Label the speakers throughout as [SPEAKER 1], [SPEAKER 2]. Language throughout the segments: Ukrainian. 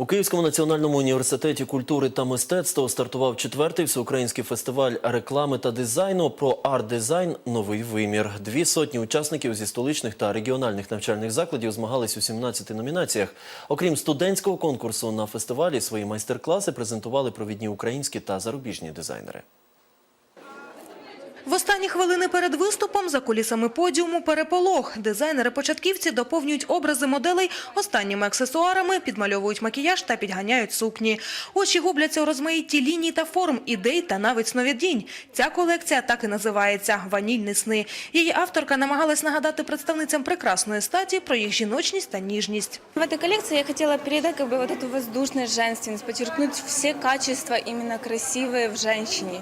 [SPEAKER 1] У Київському національному університеті культури та мистецтва стартував четвертий всеукраїнський фестиваль реклами та дизайну про арт-дизайн Новий вимір. Дві сотні учасників зі столичних та регіональних навчальних закладів змагались у 17 номінаціях. Окрім студентського конкурсу на фестивалі, свої майстер-класи презентували провідні українські та зарубіжні дизайнери.
[SPEAKER 2] В останні хвилини перед виступом за кулісами подіуму переполох. Дизайнери-початківці доповнюють образи моделей останніми аксесуарами, підмальовують макіяж та підганяють сукні. Очі губляться у розмаїтті ліній та форм, ідей та навіть сновидінь. Ця колекція так і називається «Ванільні сни». Її авторка намагалась нагадати представницям прекрасної статі про їх жіночність та ніжність.
[SPEAKER 3] В этой коллекции я хотела передать как бы вот эту воздушность, женственность, подчеркнуть все качества именно красивые в женщине.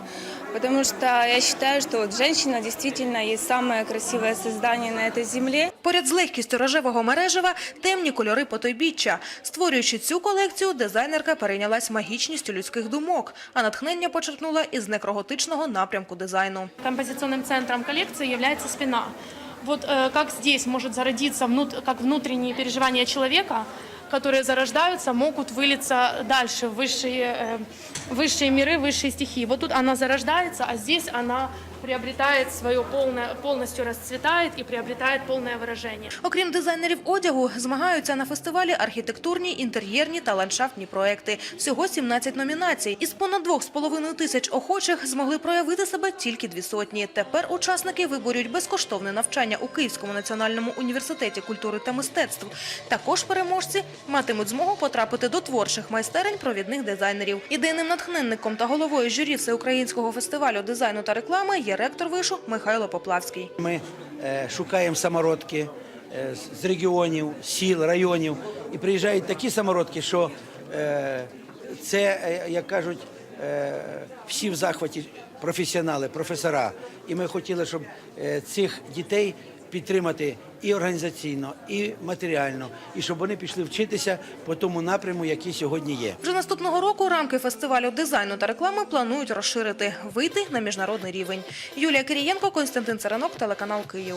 [SPEAKER 3] Потому что я считаю, что вот женщина действительно есть самое красивое создание на этой земле.
[SPEAKER 2] Поряд з легкістю рожевого мережева темні кольори потойбіччя. Створюючи цю колекцію, дизайнерка перейнялась магічністю людських думок, а натхнення почерпнула із некроготичного напрямку дизайну.
[SPEAKER 4] Композиционным центром коллекции является спина. Вот э, как здесь может зародиться, внут- как внутренние переживания человека, которые зарождаются, могут вылиться дальше в высшие, э, высшие миры, высшие стихии. Вот тут она зарождается, а здесь она приобретает свое полное, полностью расцветает и приобретает полное выражение.
[SPEAKER 2] Окрім дизайнерів одягу, змагаються на фестивалі архітектурні, інтер'єрні та ландшафтні проекти. Всього 17 номінацій. Із понад двох з половиною тисяч охочих змогли проявити себе тільки дві сотні. Тепер учасники виборюють безкоштовне навчання у Київському національному університеті культури та мистецтв. Також переможці матимуть змогу потрапити до творчих майстерень провідних дизайнерів. Ідейним натхненником та головою журі всеукраїнського фестивалю дизайну та реклами є ректор вишу Михайло Поплавський.
[SPEAKER 5] Ми е, шукаємо самородки е, з- регіонів, сіл, районів. І приїжджають такі самородки, що е, це, як кажуть, всі в захваті професіонали, професора. І ми хотіли, щоб цих дітей підтримати і організаційно, і матеріально, і щоб вони пішли вчитися по тому напряму, який сьогодні є.
[SPEAKER 2] Вже наступного року рамки фестивалю дизайну та реклами планують розширити, вийти на міжнародний рівень. Юлія Кирієнко, Константин Царанок, телеканал Київ.